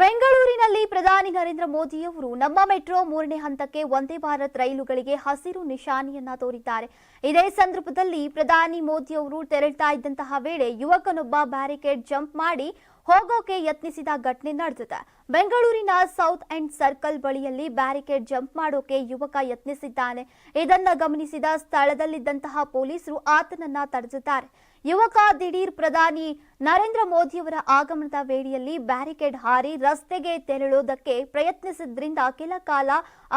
ಬೆಂಗಳೂರಿನಲ್ಲಿ ಪ್ರಧಾನಿ ನರೇಂದ್ರ ಮೋದಿಯವರು ನಮ್ಮ ಮೆಟ್ರೋ ಮೂರನೇ ಹಂತಕ್ಕೆ ಒಂದೇ ಭಾರತ್ ರೈಲುಗಳಿಗೆ ಹಸಿರು ನಿಶಾನೆಯನ್ನ ತೋರಿದ್ದಾರೆ. ಇದೇ ಸಂದರ್ಭದಲ್ಲಿ ಪ್ರಧಾನಿ ಮೋದಿಯವರು ತೆರಳ್ತಾ ಇದ್ದಂತಹ ವೇಳೆ ಯುವಕನೊಬ್ಬ ಬ್ಯಾರಿಕೇಡ್ ಜಂಪ್ ಮಾಡಿ ಹೋಗೋಕೆ ಯತ್ನಿಸಿದ ಘಟನೆ ನಡೆದಿದೆ. ಬೆಂಗಳೂರಿನ ಸೌತ್ ಎಂಡ್ ಸರ್ಕಲ್ ಬಳಿಯಲ್ಲಿ ಬ್ಯಾರಿಕೇಡ್ ಜಂಪ್ ಮಾಡೋಕೆ ಯುವಕ ಯತ್ನಿಸಿದ್ದಾನೆ. ಇದನ್ನ ಗಮನಿಸಿದ ಸ್ಥಳದಲ್ಲಿದ್ದಂತಹ ಪೊಲೀಸರು ಆತನನ್ನ ತಡೆದಿದ್ದಾರೆ. ಯುವಕ ದಿಢೀರ್ ಪ್ರಧಾನಿ ನರೇಂದ್ರ ಮೋದಿಯವರ ಆಗಮನದ ವೇಳೆಯಲ್ಲಿ ಬ್ಯಾರಿಕೇಡ್ ಹಾರಿ ರಸ್ತೆಗೆ ತೆರಳೋದಕ್ಕೆ ಪ್ರಯತ್ನಿಸಿದ್ರಿಂದ ಕೆಲ ಕಾಲ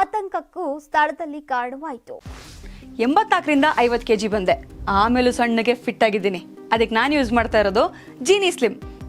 ಆತಂಕಕ್ಕೂ ಸ್ಥಳದಲ್ಲಿ ಕಾರಣವಾಯಿತು. ಎಂಬತ್ನಾಲ್ಕರಿಂದ ಐವತ್ತು ಕೆಜಿ ಬಂದೆ. ಆಮೇಲೂ ಸಣ್ಣಗೆ ಫಿಟ್ ಆಗಿದ್ದೀನಿ. ಅದಕ್ಕೆ ನಾನು ಯೂಸ್ ಮಾಡ್ತಾ ಇರೋದು ಜೀನಿ ಸ್ಲಿಮ್